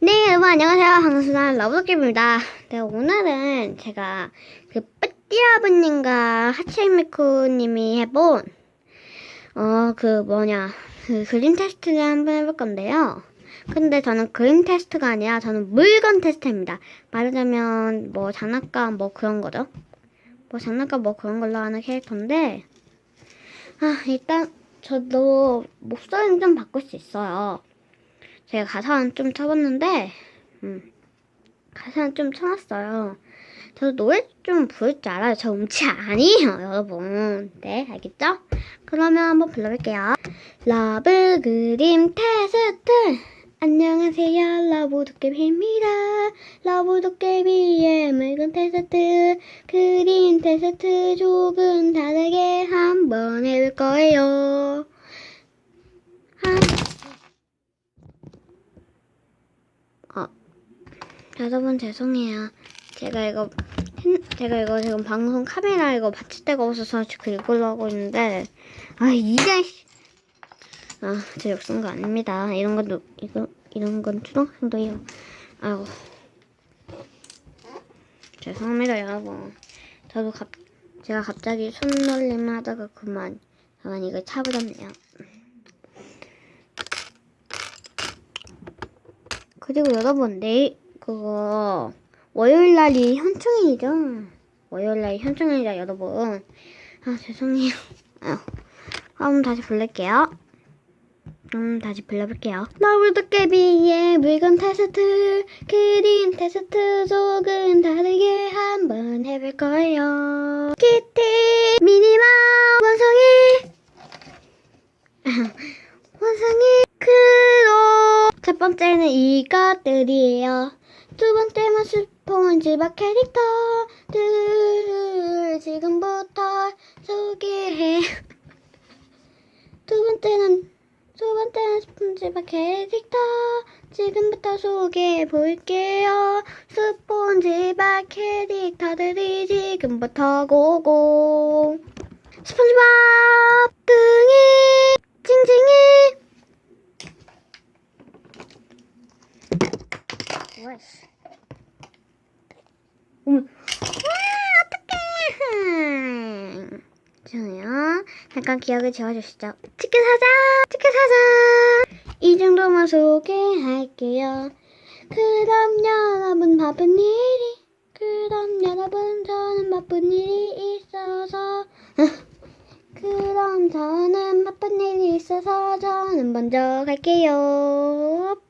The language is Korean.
네, 여러분 안녕하세요. 반갑습니다. 러브도깨입니다. 네, 오늘은 제가 그 뿌띠아버님과 하체미코님이 해본 어, 그 뭐냐 그 그림 테스트를 한번 해볼 건데요. 근데 저는 그림 테스트가 아니라 저는 물건 테스트입니다. 말하자면 뭐 장난감 뭐 그런 거죠. 뭐 장난감 뭐 그런 걸로 하는 캐릭터인데 아 일단 저도 목소리는 좀 바꿀 수 있어요. 제가 가사는 좀 쳐봤는데, 음, 가사는 좀 쳐놨어요. 저도 노래 좀 부를 줄 알아요. 저 음치 아니에요, 여러분. 네, 알겠죠? 그러면 한번 불러볼게요. 러브 그림 테스트. 안녕하세요, 러브 도깨비입니다. 러브 도깨비의 물건 테스트. 그림 테스트 조금 다르게 한번 해볼 거예요. 한, 여러분 죄송해요. 제가 이거 핸- 제가 이거 지금 방송 카메라 이거 받칠 데가 없어서 지금 이걸로 하고 있는데 아 이게 씨. 아, 제 욕쓴 거 아닙니다. 이런 건도 이거 이런 건 초등학생도 해요. 아이고 죄송합니다 여러분. 저도 갑 제가 갑자기 손놀림 하다가 그만 그만 이걸 차버렸네요. 그리고 여러분 내일 그거 월요일 날이 현충일이죠. 월요일 날이 현충일이라 여러분. 아 죄송해요. 아유. 그럼 다시 불러볼게요. 음 다시 불러볼게요. 너블도깨비의 물건 테스트 그림 테스트 조금 다르게 한번 해볼 거예요. 키티 미니마 원성이 원성이 크로 첫 번째는 이것들이에요. 두 번째는 스폰지밥 캐릭터들 지금부터 소개해. 두 번째는 두 번째는 스폰지밥 캐릭터 지금부터 소개해 볼게요. 스폰지밥 캐릭터들이 지금부터 고고. 스폰지밥 뚱이 징징이 와이씨. 어머. 아, 어떡해. 저요. 잠깐 기억을 지워주시죠. 치킨 사자! 치킨 사자! 이 정도만 소개할게요. 그럼 여러분 바쁜 일이, 그럼 여러분 저는 바쁜 일이 있어서, 그럼 저는 바쁜 일이 있어서 저는 먼저 갈게요.